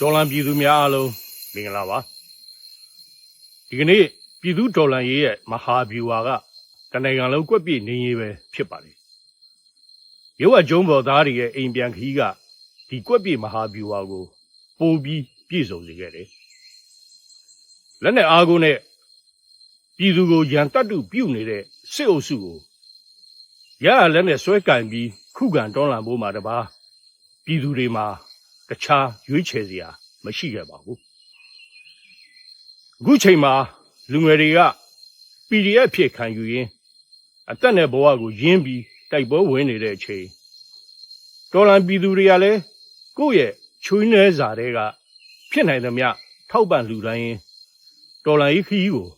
ဒေါ်လန်ပြည်သူများအားလုံးမင်္ဂလာပါဒီကနေ့ပြည်သူဒေါ်လန်ရေးရဲ့မဟာဗျူဟာကတနိုင်ငံလုံးကွက်ပြည့်နေရေးပဲဖြစ်ပါတယ်ရုပ်အကျုံးပေါ်သားတွေရဲ့အိမ်ပြန်ခီးကဒီကွက်ပြည့်မဟာဗျူဟာကိုပိုပြီးပြည့်စုံစေခဲ့တယ်လက်နဲ့အားကိုနဲ့ပြည်သူကိုရန်တတ်တုပြုတ်နေတဲ့စစ်အုပ်စုကိုရရလက်နဲ့ဆွဲကင်ပြီးခုခံတွန်းလှန်ဖို့မှာတပါပြည်သူတွေမှာ တခြားရွေးချယ်စရာမရှိခဲ့ပါဘူးအခုချိန်မှာလူငယ်တွေက PDF ဖြစ်ခံယူရင်းအသက်နဲ့ဘဝကိုရင်းပြီးတိုက်ပွဲဝင်နေတဲ့အချိန်တော်လန်ပြည်သူတွေကလည်းကိုယ့်ရဲ့ချွေးနှဲစာတွေကဖြစ်နိုင်သမျှထောက်ပံ့လူတိုင်းရင်တော်လန်ရေးခီးကို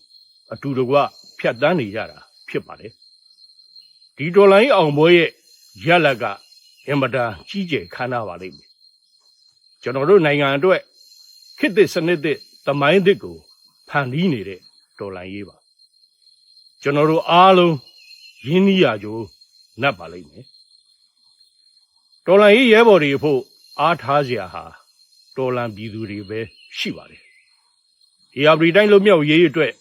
အတူတကွဖြတ်တန်းနေကြတာဖြစ်ပါတယ်ဒီတော်လန်ရေးအောင်ပွဲရဲ့ရလဒ်ကအင်မတန်ကြီးကျယ်ခမ်းနားပါလိမ့်မယ် ကျွန်တော်တို့နိုင်ငံအတွက်ခေတ်သစ်စနစ်သစ်သမိုင်းသစ်ကိုဖန်တီးနေတဲ့တော်လှန်ရေးပါကျွန်တော်တို့အားလုံးရင်းနှီးရကြိုးနှက်ပါလိမ့်မယ်တော်လှန်ရေးရဲဘော်တွေအဖို့အားထားစရာဟာတော်လှန်ပြည်သူတွေပဲရှိပါတယ်။အေယာပရီတိုင်းလုံးမြောက်ရေးအတွက်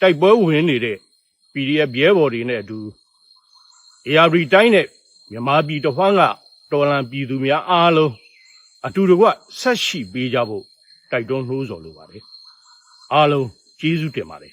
တိုက်ပွဲဝင်နေတဲ့ PDF ရဲဘော်တွေနဲ့အတူအေယာပရီတိုင်းနဲ့မြန်မာပြည်တစ်ဝန်းကတော်လှန်ပြည်သူများအားလုံး အတူတကွဆက်ရှိပေးကြဖို့တိုက်တွန်းနှိုးဆော်လိုပါတယ်အားလုံးကျေးဇူးတင်ပါတယ်